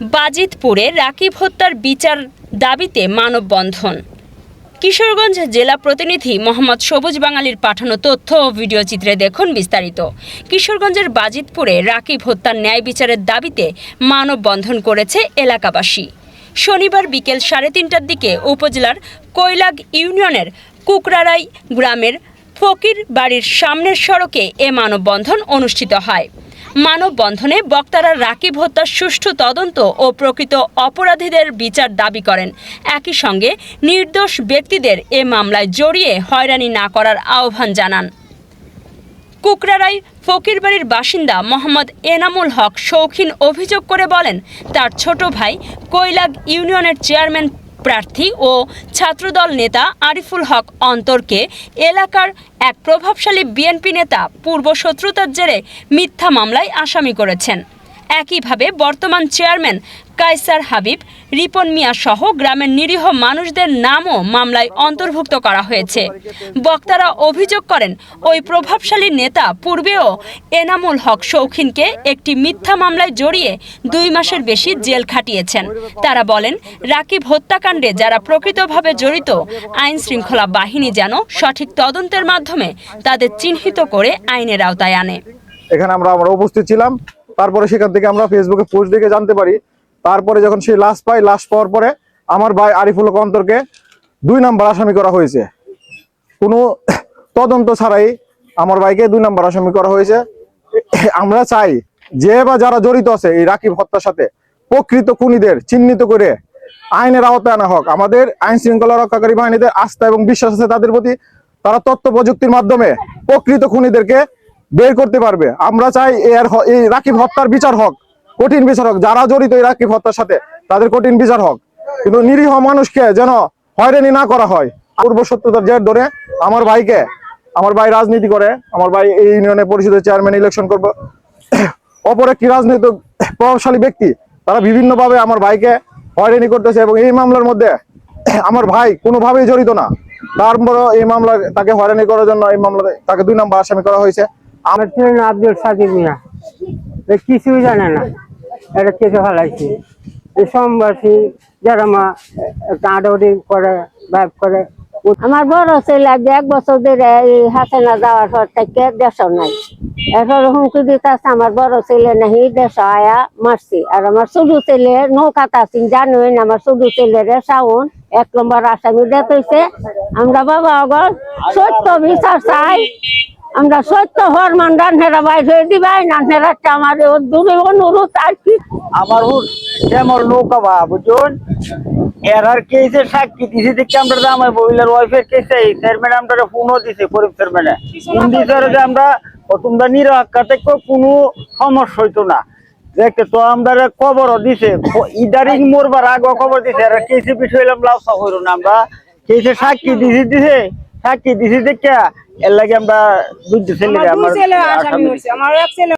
বাজিতপুরে রাকিব হত্যার বিচার দাবিতে মানববন্ধন। কিশোরগঞ্জ জেলা প্রতিনিধি মোহাম্মদ সবুজ বাঙালির পাঠানো তথ্য ও ভিডিও চিত্রে দেখুন বিস্তারিত। কিশোরগঞ্জের বাজিতপুরে রাকিব হত্যার ন্যায় বিচারের দাবিতে মানববন্ধন করেছে এলাকাবাসী। শনিবার বিকেল সাড়ে তিনটার দিকে উপজেলার কৈলাগ ইউনিয়নের কুকরারাই গ্রামের ফকির বাড়ির সামনের সড়কে এ মানববন্ধন অনুষ্ঠিত হয়। মানববন্ধনে বক্তারা রাকিব হত্যার সুষ্ঠু তদন্ত ও প্রকৃত অপরাধীদের বিচার দাবি করেন। একই সঙ্গে নির্দোষ ব্যক্তিদের এ মামলায় জড়িয়ে হয়রানি না করার আহ্বান জানান। কুকরারাই ফকিরবাড়ির বাসিন্দা মোহাম্মদ এনামুল হক শৌখিন অভিযোগ করে বলেন, তার ছোট ভাই কৈলাগ ইউনিয়নের চেয়ারম্যান প্রার্থী ও ছাত্রদল নেতা আরিফুল হক অন্তরকে এলাকার এক প্রভাবশালী বিএনপি নেতা পূর্ব শত্রুতার জেরে মিথ্যা মামলায় আসামি করেছেন। একইভাবে বর্তমান চেয়ারম্যান কায়সার হাবিব, রিপন মিয়া সহ গ্রামের নিরীহ মানুষদের নামও মামলায় অন্তর্ভুক্ত করা হয়েছে। বক্তারা অভিযোগ করেন, ওই প্রভাবশালী নেতা পূর্বেও এনামুল হক শৌখিনকে একটি মিথ্যা মামলায় জড়িয়ে দুই মাসের বেশি জেল খাটিয়েছেন। তারা বলেন, রাকিব হত্যাকাণ্ডে যারা প্রকৃতভাবে জড়িত, আইন শৃঙ্খলা বাহিনী যেন সঠিক তদন্তের মাধ্যমে তাদের চিহ্নিত করে আইনের আওতায় আনে। এখানে আমরা আমরা উপস্থিত ছিলাম। তারপরে সেখান থেকে আমরা ফেসবুকে পোস্ট দেখে জানতে পারি তারপরে যখন সে লাশ পায় লাশ পাওয়ার পরে আমার ভাই আরিফুল হক অন্তরকে দুই নাম্বার আসামি করা হয়েছে। কোনো তদন্ত ছাড়াই আমার ভাইকে দুই নাম্বার আসামি করা হয়েছে। আমরা চাই যে বা যারা জড়িত আছে এই রাকিব হত্যার সাথে প্রকৃত খুনিদের চিহ্নিত করে আইনের আওতায় আনা হোক। আমাদের আইন শৃঙ্খলা রক্ষাকারী বাহিনীদের আস্থা এবং বিশ্বাস আছে তাদের প্রতি। তারা তথ্য প্রযুক্তির মাধ্যমে প্রকৃত খুনিদেরকে বের করতে পারবে। আমরা চাই এর এই রাকিব হত্যার বিচার হোক। কঠিন বিচার হোক যারা জড়িত এই রাকিব হত্যার সাথে, তাদের কঠিন বিচার হোক। কিন্তু নিরীহ মানুষকে যেন হয়রানি না করা হয়। পূর্ব সত্যতার জের ধরে আমার ভাইকে, আমার ভাই রাজনীতি করে, আমার ভাই এই ইউনিয়নের পরিষদের চেয়ারম্যান ইলেকশন করব। অপর একটি রাজনৈতিক প্রভাবশালী ব্যক্তি, তারা বিভিন্নভাবে আমার ভাইকে হয়রানি করতেছে এবং এই মামলার মধ্যে আমার ভাই কোনোভাবেই জড়িত না। তারপরও এই মামলা তাকে হয়রানি করার জন্য এই মামলাতে তাকে দুই নম্বর আসামি করা হয়েছে। আমার আব্দুল সাকিব মিয়া। কিছুই জানে না। এটা কেটে ফেলাইছি। এই সোমবাসী যারা মা কাঁদৌড়ি করে ভাব করে। আমার বড় ছেলে এক বছর ধরে এই হাসিনা যাওয়ার পর থেকে দেশ নাই। এরপর হুমকি দিতেছে আমার বড় ছেলে নাহি দেশ আয়া মারছি। আর আমার ছোট ছেলে নৌকাত আছি, জানুই না আমার ছোট ছেলের সাউন এক নম্বর আসামি দেখেছে আমরা বাবা অগর সত্য বিচার চাই। আমরা সত্য হরমান রান্নারা বাইরে দিবাই রান্নারা আমার দূরে অনুরোধ আর কি। আমার হুর যেমন নৌকা বা, বুঝুন? এরার কেসে সাক্ষী দিছে দেখে আমরা আমার মহিলার ওয়াইফের কেসে স্যার ম্যাডামটারে ফোনও দিছে করিম স্যার ম্যাডাম ফোন দিছে যে আমরা তোমরা নিরাক্ষা থেকে কোনো সমস্যা হইতো না। দেখতে তো আমরা খবরও দিছে ইদারিং মরবার আগে খবর দিছে আর কেসে বিষয় লাউসা হইল না আমরা। কেসে সাক্ষী দিছে দিছে। সাক্ষী দিছি দেখা এর লাগে আমরা দুই ছেলে আমার এক ছেলে